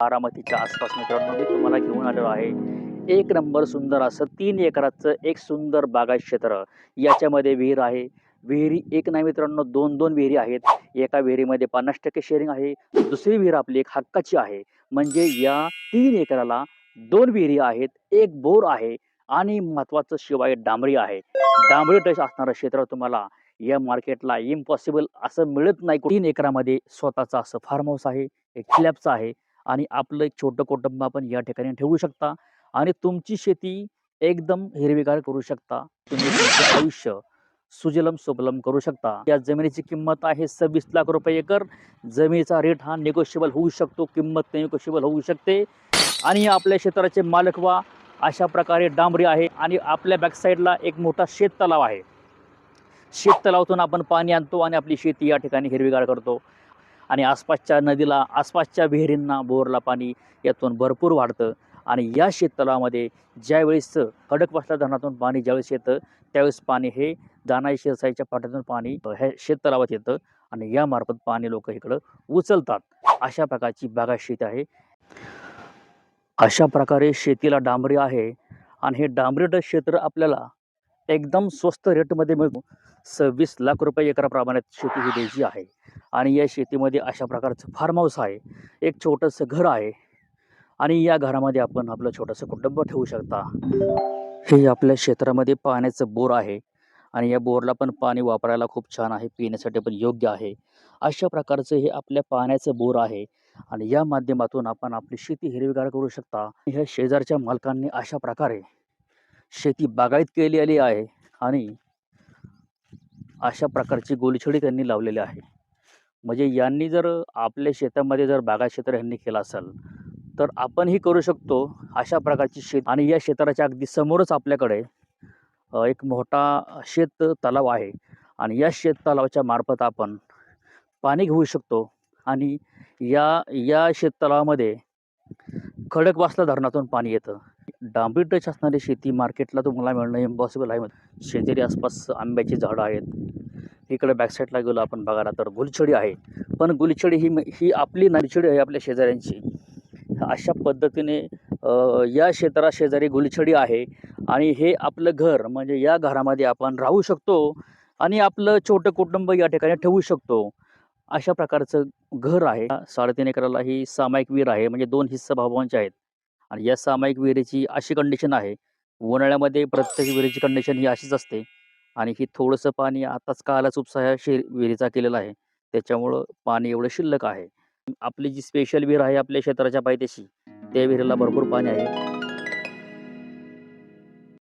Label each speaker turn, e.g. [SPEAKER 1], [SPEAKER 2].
[SPEAKER 1] बारामतीच्या आसपास मित्रांनो मी तुम्हाला घेऊन आलेलो आहे. एक नंबर सुंदर असं तीन एकराचं एक सुंदर बागायत क्षेत्र. याच्यामध्ये विहीर आहे. विहिरी एक नाही मित्रांनो दोन दोन विहिरी आहेत. एका विहिरीमध्ये पन्नास टक्के शेअरिंग आहे. दुसरी विहीर आपली एक हक्काची आहे. म्हणजे या तीन एकराला दोन विहिरी आहेत. एक बोर आहे आणि महत्वाचं शिवाय डांबरी आहे. डांबरी टच असणारं क्षेत्र तुम्हाला या मार्केटला इम्पॉसिबल असं मिळत नाही. तीन एकरामध्ये स्वतःचा असं फार्म हाऊस आहे एक स्लॅबचं आहे. आणि आपलं एक छोटं कुटुंब आपण या ठिकाणी ठेवू शकता आणि तुमची शेती एकदम हिरवीगार करू शकता. तुम्ही तुमचं आयुष्य सुजलम सुबलम करू शकता. या जमिनीची किंमत आहे सव्वीस लाख रुपये एकर. जमिनीचा रेट हा निगोशिएबल होऊ शकतो. किंमत निगोशिएबल होऊ शकते. आणि आपल्या क्षेत्राचे मालक वा अशा प्रकारे डांबरी आहे आणि आपल्या बॅकसाईडला एक मोठा शेत तलाव आहे. शेत तलावातून आपण पाणी आणतो आणि आपली शेती या ठिकाणी हिरवीगार करतो. आणि आसपासच्या नदीला आसपासच्या विहिरींना बोरला पाणी यातून भरपूर वाढतं. आणि या शेततलावामध्ये ज्यावेळेस खडकवासला धरणातून पाणी ज्यावेळेस येतं त्यावेळेस पाणी हे दानाई शिरसाईच्या पाट्यातून पाणी हे शेततलावात येतं आणि यामार्फत पाणी लोक इकडं उचलतात. अशा प्रकारची बागा शेती आहे. अशा प्रकारे शेतीला डांबरी आहे आणि हे डांबरीड क्षेत्र आपल्याला एकदम स्वस्त रेटमध्ये मिळतो. सव्वीस लाख रुपये एकराप्रमाणे शेती ही द्यायची आहे. आणि या शेतीमध्ये अशा प्रकारचं फार्म हाऊस आहे. एक छोटंसं घर आहे. आणि या घरामध्ये आपण आपलं छोटंसं कुटुंब ठेवू शकता. हे आपल्या क्षेत्रामध्ये पाण्याचं बोर आहे. आणि या बोरला पण पाणी वापरायला खूप छान आहे. पिण्यासाठी पण योग्य आहे. अशा प्रकारचं हे आपल्या पाण्याचं बोर आहे. आणि या माध्यमातून आपण आपली शेती हिरवीगार करू शकता. ह्या शेजारच्या मालकांनी अशा प्रकारे शेती बागायत केलेली आहे आणि अशा प्रकारची गोलछडी त्यांनी लावलेली आहे. म्हणजे यांनी जर आपल्या शेतामध्ये जर बागायत क्षेत्र यांनी केलं असेल तर आपणही करू शकतो अशा प्रकारची शेत आणि या क्षेत्राच्या अगदी समोरच आपल्याकडे एक मोठा शेत तलाव आहे. आणि या शेत तलावाच्या मार्फत आपण पाणी घेऊ शकतो. आणि या या शेत तलावामध्ये खडकवासला धरणातून पाणी येतं. डांबरी टच असणारी शेती मार्केटला तुम्हाला मिळणं इम्पॉसिबल आहे. शेजारी आसपास आंब्याची झाडं आहेत. इकडे बॅकसाईडला गेलो आपण बघायला तर गुलछडी आहे. पण गुलछडी ही ही आपली नारिछडी आहे आपल्या शेजाऱ्यांची. अशा पद्धतीने या क्षेत्रा शेजारी गुलछडी आहे आणि हे आपलं घर म्हणजे या घरामध्ये आपण राहू शकतो आणि आपलं छोटं कुटुंब या ठिकाणी ठेवू शकतो. अशा प्रकारचं घर आहे. साडेतीन एकराला ही सामायिक वीर आहे. म्हणजे दोन हिस्सा भावांचे आहेत. आणि या सामायिक विहिरीची अशी कंडिशन आहे उन्हाळ्यामध्ये प्रत्येक विहिरीची कंडिशन ही अशीच असते. आणि ही थोडंसं पाणी आताच कालच उपसा ह्या विहिरीचा केलेला आहे. त्याच्यामुळं पाणी एवढं शिल्लक आहे. आपली जी स्पेशल विहीर आहे आपल्या क्षेत्राच्या पायथ्याशी त्या विहिरीला भरपूर पाणी आहे.